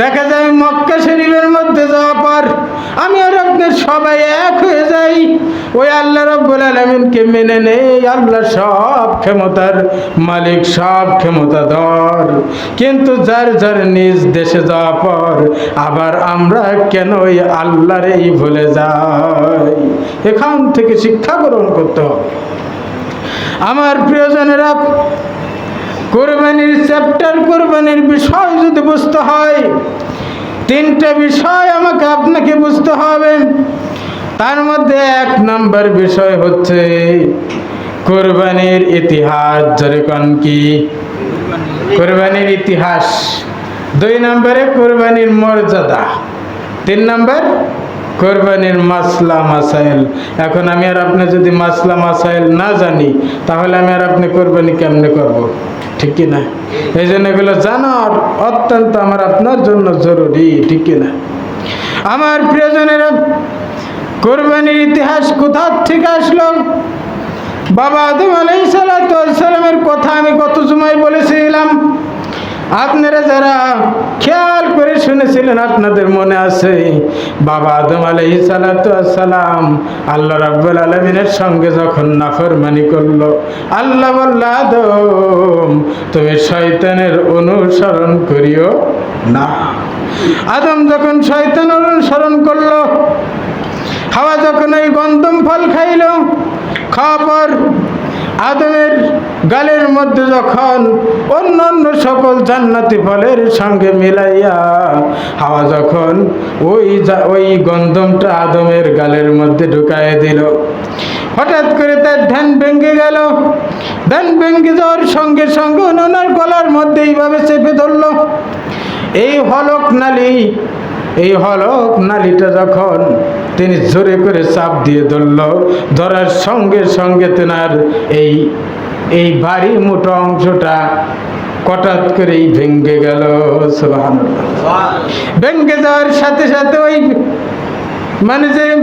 দেখা যায় মক্কা শরীফের মধ্যে যাওয়ার পর আমি আর আপনার সবাই এক হয়ে যাই। ওই আল্লাহ রব্বুল আলমিনকে মেনে নেই। আল্লাহ সব ক্ষমতার মালিক, সব ক্ষমতা ধর কিন্তু যার যার নিজ দেশে যাওয়ার পর আবার আমরা কেন ওই আল্লাহর এই ভুলে যাই? এখান থেকে শিক্ষা গ্রহণ করতে হবে। আমার প্রিয়জনেরা কোরবানির চ্যাপ্টার কোরবানির বিষয় যদি বুঝতে হয়, তিনটা বিষয় আমাকে আপনাকে বুঝতে হবে। তার মধ্যে এক নম্বর বিষয় হচ্ছে, কোরবানির ইতিহাস যেরকম কি? কোরবানির ইতিহাস। দুই নম্বরে কোরবানির মর্যাদা। তিন নম্বর কোরবানির মাসলা মাসাইল। এখন আমি আর আপনি যদি মাসলা মাসাইল না জানি, তাহলে আমি আর আপনি কোরবানি কেমনে করব? ঠিক কি না? এই জন্য এগুলো জানার অত্যন্ত আমার আপনার জন্য জরুরি, ঠিক কি না? আমার প্রিয়জনেরা কোরবানির ইতিহাস কোথা থেকে আসলো? বাবা আদম আলাই সালামের কথা আমি কত সময় বলেছিলাম। আপনারা যারা খেয়াল করে শুনেছিলেন আপনাদের মনে আছে, বাবা আদম আলাই সালাম আল্লাহ রাব্বুল আলমিনের সঙ্গে যখন নাফরমানি করল, আল্লাহ আদম, তুমি শয়তানের অনুসরণ করিও না। আদম যখন শয়তান অনুসরণ করল, হাওয়া যখন ওই গন্ধম ফল খাইল খাওয়া পর আদমের গালের মধ্যে যখন অন্য অন্য সকল জান্নাতি ফলের সঙ্গে মিলাইয়া, হাওয়া যখন ওই ওই গন্ধমটা আদমের গালের মধ্যে ঢুকায় দিল। হঠাৎ করে তার ধ্যান ভেঙে গেল। ধ্যান ভেঙে যাওয়ার সঙ্গে সঙ্গে ওনার গলার মধ্যে এইভাবে চেপে ধরল। এই হলক নালী এই হলক নালিটা যখন তিনি জোরে করে চাপ দিয়ে ধরল ধরার সঙ্গে সঙ্গে তেনার এই এই বাড়ি মোটা অংশটা কটাত করেই ভেঙ্গে গেল। ভেঙ্গে যাওয়ার সাথে সাথে ওই মানে যে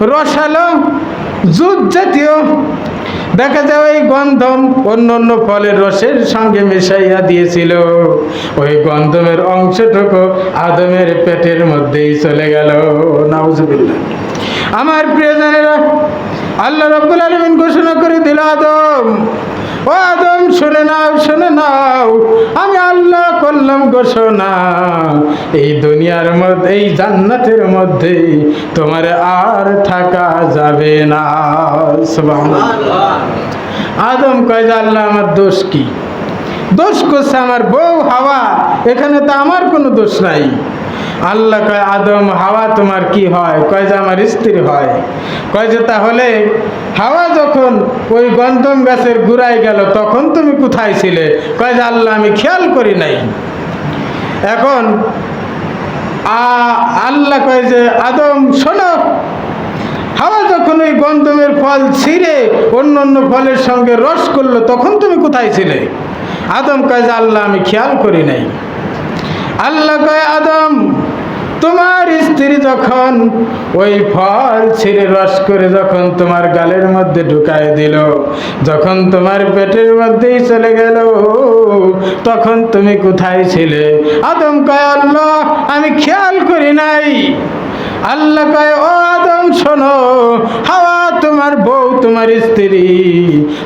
রসালো জুট জাতীয় দেখা যায় ওই গন্ধম অন্য অন্য ফলের রসের সঙ্গে মিশাইয়া দিয়েছিল। ওই গন্ধমের অংশটুকু আদমের পেটের মধ্যেই চলে গেল। নাউজুবিল্লা আমার প্রিয়জনেরা আল্লাহ রব্বুল আলমিন ঘোষণা করে দিল আদম ও আদম, শুনে নাও শুনে নাও, আমি আল্লাহ করলাম ঘোষণা। এই দুনিয়ার মধ্যে এই জান্নাতের মধ্যে তোমার আর থাকা যাবে না। আদম কয় যে, আল্লাহ, আমার দোষ কি? দোষ করছে আমার বউ হাওয়া, এখানে তো আমার কোনো দোষ নাই। আল্লাহ কয়, আদম, হাওয়া তোমার কি হয়? কয় যে, আমার স্ত্রী হয়। কয় যে, তাহলে হাওয়া যখন ওই গন্ধম গাছের গুড়ায় গেল, তখন তুমি কোথায় ছিলে? কয় যে, আল্লাহ, আমি খেয়াল করি নাই। এখন আল্লাহ কয় যে, আদম, শোনো, হাওয়া যখন ওই গন্ধমের ফল ছিঁড়ে অন্য অন্য ফলের সঙ্গে রস করল, তখন তুমি কোথায় ছিলে? আদম কয় যে, আল্লাহ, আমি খেয়াল করি নাই। আল্লাহ কয়, আদম তোমার স্ত্রী যখন ওই ফল ছিঁড়ে রস করে যখন তোমার গালের মধ্যে ঢুকায় দিল, যখন তোমার পেটের মধ্যেই চলে গেল, তখন তুমি কোথায় ছিলে? আদম কয়, আল্লাহ, আমি খেয়াল করি নাই। আল্লাহ কয়, ও আদম, শোনো, হাওয়া তোমার বউ, তোমার স্ত্রী।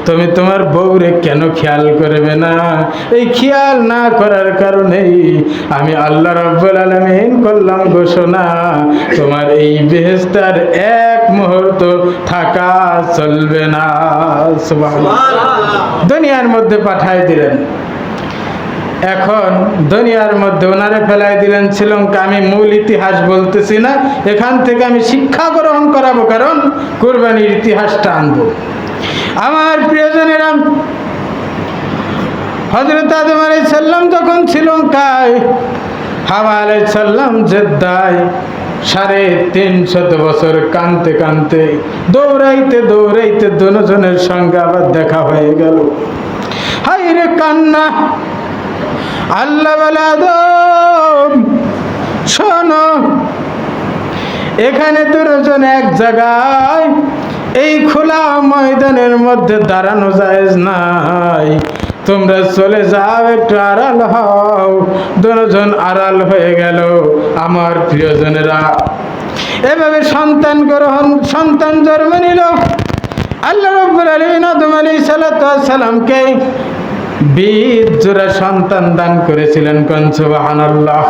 তুমি তোমার বউরে কেন খেয়াল করবে না? এই খেয়াল না করার কারণেই আমি আল্লাহ রব্বুল আলমিন করলাম ঘোষণা, তোমার এই বেহেস্তার এক মুহূর্ত থাকা চলবে না। দুনিয়ার মধ্যে পাঠাই দিলেন। এখন দুনিয়ার মধ্যে ওনারে ফেলাই দিলেন শ্রীলঙ্কা, আমি মূল ইতিহাস বলতেছি না, এখান থেকে আমি শিক্ষা গ্রহণ করাবো, কারণ কোরবানির ইতিহাসটা আনব। আমার প্রিয়জনেরা হজরত আদম আলাই সাল্লাম যখন শ্রীলঙ্কায় হাওয়া আলাই সাল্লাম জেদ্দায় সাড়ে তিনশত বছর কানতে কানতে, দৌড়াইতে দৌড়াইতে দুজনের সঙ্গে আবার দেখা হয়ে গেল। হাই রে কান্না! আল্লাহ শোনো, এখানে এক জায়গায়, এই খোলা ময়দানের মধ্যে দাঁড়ানো যায় নাই। তোমরা চলে যাও, একটু আড়াল হও। দুজন আড়াল হয়ে গেল, আমার প্রিয়জনেরা। এভাবে সন্তান গ্রহণ, সন্তান জন্ম নিল। আল্লাহ রব্বুল আলামিন আদম আলাইহিস সালামকে বীর জোড়া সন্তান দান করেছিলেন কোন? সুবহানাল্লাহ।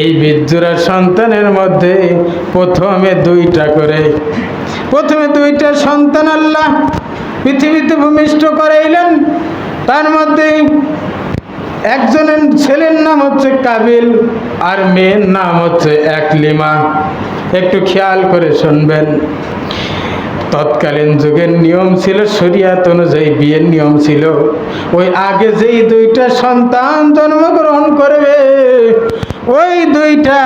এই বীরজোড়া সন্তানের মধ্যে প্রথমে দুইটা করে। প্রথমে দুইটা সন্তান আল্লাহ পৃথিবীতে ভূমিষ্ঠ করাইলেন। তার মধ্যে একজনের ছেলের নাম হচ্ছে কাবিল আর মেয়ের নাম হচ্ছে একলিমা। একটু খেয়াল করে শুনবেন। তৎকালীন যুগের নিয়ম ছিল, শরিয়াত অনুযায়ী বিয়ের নিয়ম ছিল। ওই আগে যেই দুইটা সন্তান জন্মগ্রহণ করবে, ওই দুইটা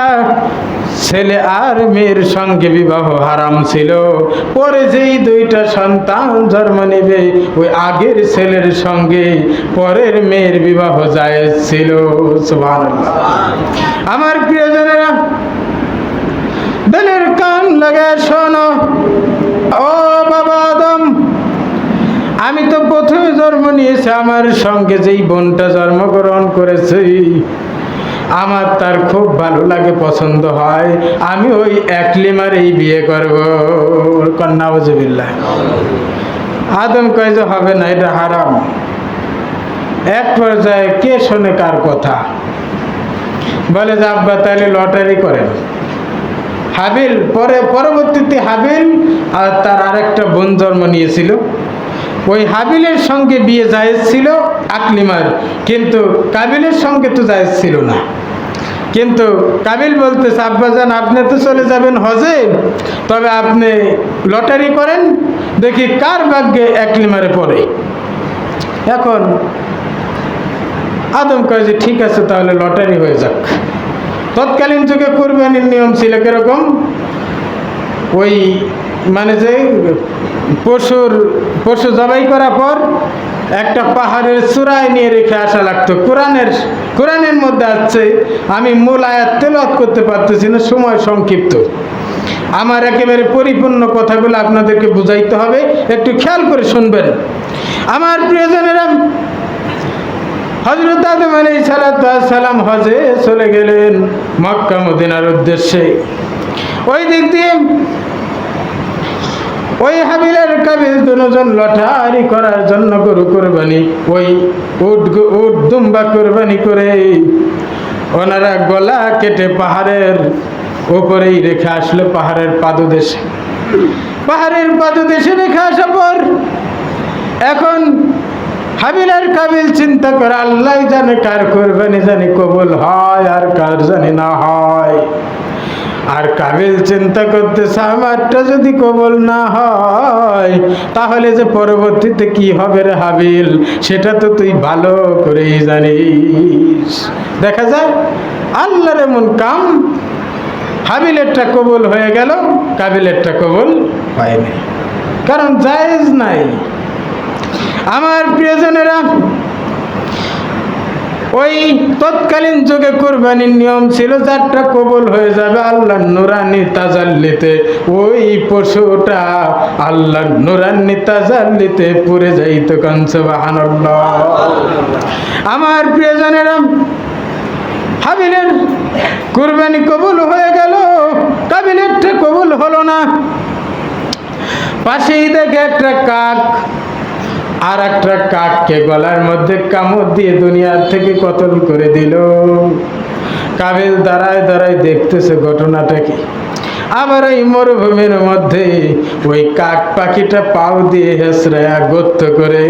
ছেলে আর মেয়ের সঙ্গে বিবাহ হারাম ছিল। পরে যেই দুইটা সন্তান জন্ম নেবে, ওই আগের ছেলের সঙ্গে পরের মেয়ের বিবাহ জায়েজ ছিল। আমার প্রিয়জনেরা দিলের কান লাগে শোনো। ও বাবা আদম, আমি তো প্রথমে জন্ম নিয়েছি, আমার সঙ্গে যেই বোনটা জন্মগ্রহণ করেছি, আমার তার খুব ভালো লাগে, পছন্দ হয়। আমি ওই একলিমার এই বিয়ে করব। কন্যা বজবিল্লা আদম কয় যে হবে না, এটা হারাম। এক পর্যায়ে কে শোনে কার কথা? বলে যে, আব্বা, তাহলে লটারি করেন। হাবিল, পরে, পরবর্তীতে হাবিল আর তার আরেকটা বোন জন্ম নিয়েছিল। ওই হাবিলের সঙ্গে বিয়ে জায়েজ ছিল আকলিমার, কিন্তু কাবিলের সঙ্গে তো জায়েজ ছিল না। কিন্তু কাবিল বলতেছে, আব্বাজান, আপনি তো চলে যাবেন হজে, তবে আপনি লটারি করেন, দেখি কার ভাগ্যে একলিমারে পড়ে। এখন আদম কয় যে, ঠিক আছে, তাহলে লটারি হয়ে যাক। তৎকালীন যুগে কোরবানির নিয়ম ছিল কীরকম? ওই মানে যে পশুর, পশু জবাই করার পর একটা পাহাড়ের চূড়ায় নিয়ে রেখে আসা লাগতো। কোরআনের কোরআনের মধ্যে আসছে আমি মূল আয়াত তেলাওয়াত করতে পারতেছি না, সময় সংক্ষিপ্ত। আমার একেবারে পরিপূর্ণ কথাগুলো আপনাদেরকে বুঝাইতে হবে, একটু খেয়াল করে শুনবেন। আমার প্রিয়জনেরা হজরত আদম আলী সালাম হজে চলে গেলেন মক্কা মদিনার উদ্দেশ্যে। ওই দিক দিয়ে ওই হাবিলার কাবিল দুজন লটারি করার জন্য গরু কোরবানি, ওই উট উট দুম্বা কোরবানি করে ওনারা গলা কেটে পাহাড়ের উপরেই রেখে আসলো, পাহাড়ের পাদদেশে। পাহাড়ের পাদদেশে রেখে আসা পর এখন হাবিল আর কাবিল চিন্তা করে, আল্লাহ জানে কার কোরবানি জানি কবুল হয় আর কার জানি না হয়। আর কাবিল চিন্তা করতেছে, আমারটা যদি কবল না হয়, তাহলে যে পরবর্তীতে কি হবে রে হাবিল? সেটা তো তুই ভালো করেই জানিস। দেখা যায় আল্লাহর এমন কাম, হাবিলেরটা কবল হয়ে গেল, কাবিলেরটা কবল হয়নি। কারণ জায়েজ নাই। আমার প্রিয়জনেরা ওই তৎকালীন যুগে কোরবানির নিয়ম ছিল যারটা কবুল হয়ে যাবে আল্লাহ নুরানি তাজাল্লিতে। ওই পশুটা আল্লাহ নুরানি তাজাল্লিতে পুরে যাইত কনসবাহান্লাহ আমার প্রিয়জনেরা হাবিলের কোরবানি কবুল হয়ে গেল, কাবিলেরটা কবুল হলো না। পাশেই দেখে একটা কাক আর একটা কাককে গলার মধ্যে কামড় দিয়ে দুনিয়ার থেকে কতল করে দিল। কাবিল দাঁড়ায় দাঁড়ায় দেখতেছে ঘটনাটা কি। আবার এই মরুভূমির মধ্যে ওই কাক পাখিটা পাও দিয়ে হেসড়ায়া গত্য করে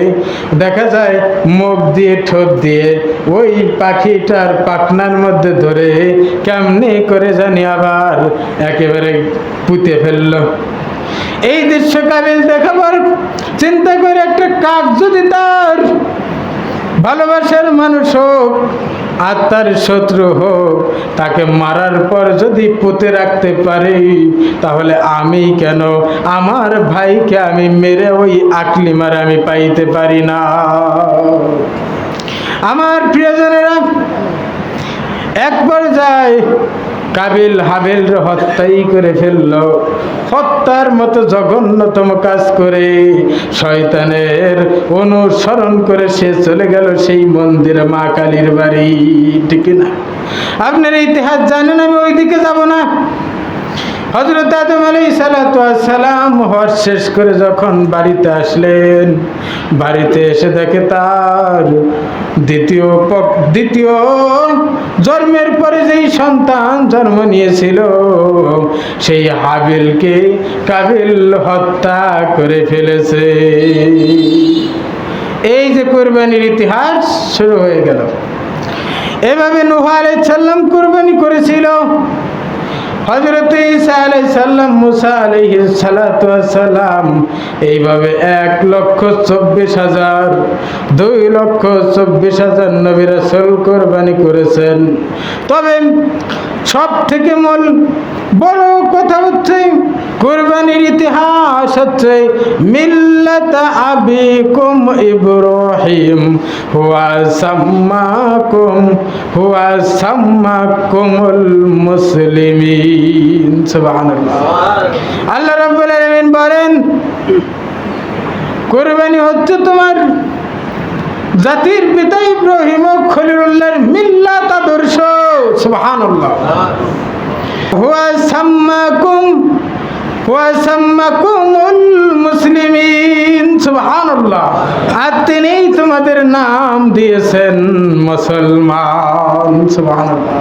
দেখা যায় মুখ দিয়ে ঠোঁট দিয়ে ওই পাখিটার পাখনার মধ্যে ধরে কেমনি করে জানি আবার একেবারে পুঁতে ফেলল। এই দৃশ্য কাবিল দেখাবার চিন্তা করে একটা কাক যদি তার ভালোবাসার মানুষ হোক আত্মার শত্রু হোক, তাকে মারার পর যদি পুঁতে রাখতে পারি, তাহলে আমি কেন? আমার ভাইকে আমি মেরে ওই আকলি মারে আমি পাইতে পারি না। আমার প্রিয়জনেরা এক পর্যায়ে কাবিল হাবিল হত্যাই করে ফেলল। হত্যার মতো জঘন্যতম কাজ করে শয়তানের অনুসরণ করে সে চলে গেল সেই মন্দিরে মা কালীর বাড়ি, ঠিক না আপনার ইতিহাস জানেন আমি ওইদিকে যাব না। হজরত আদম আলী সালাম হজ শেষ করে যখন বাড়িতে আসলেন, বাড়িতে এসে দেখে তার দ্বিতীয় দ্বিতীয় জন্মের পরে যেই সন্তান জন্ম নিয়েছিল, সেই হাবিলকে কাবিল হত্যা করে ফেলেছে। এই যে কোরবানির ইতিহাস শুরু হয়ে গেল। এভাবে নুহা আলাইহিস সাল্লাম কোরবানি করেছিল। হজরত মুসা সালাম, এইভাবে এক লক্ষ চব্বিশ হাজার, দুই লক্ষ চব্বিশ হাজার নবীরা সল কোরবানি করেছেন। তবে সব থেকে মূল বড় কথা হচ্ছে কোরবানির ইতিহাস হচ্ছে মিল্লাত আবিকুম ইব্রাহিম, হুয়া সাম্মাকুম, হুয়া সাম্মাকুমুল মুসলিমিন। সুবহানাল্লাহ। আল্লাহ রাব্বুল আলামিন বলেন, কোরবানি হচ্ছে তোমার জাতির পিতা ইব্রাহিম খলিলুল্লাহর মিল্লাত আদর্শ। সুবহানাল্লাহ। হুয়া সাম্মাকুম হুয়া সাম্মাকুমুল মুসলিমিন সুবহানাল্লাহ। আর তিনিই তোমাদের নাম দিয়েছেন মুসলমান। সুবহানাল্লাহ।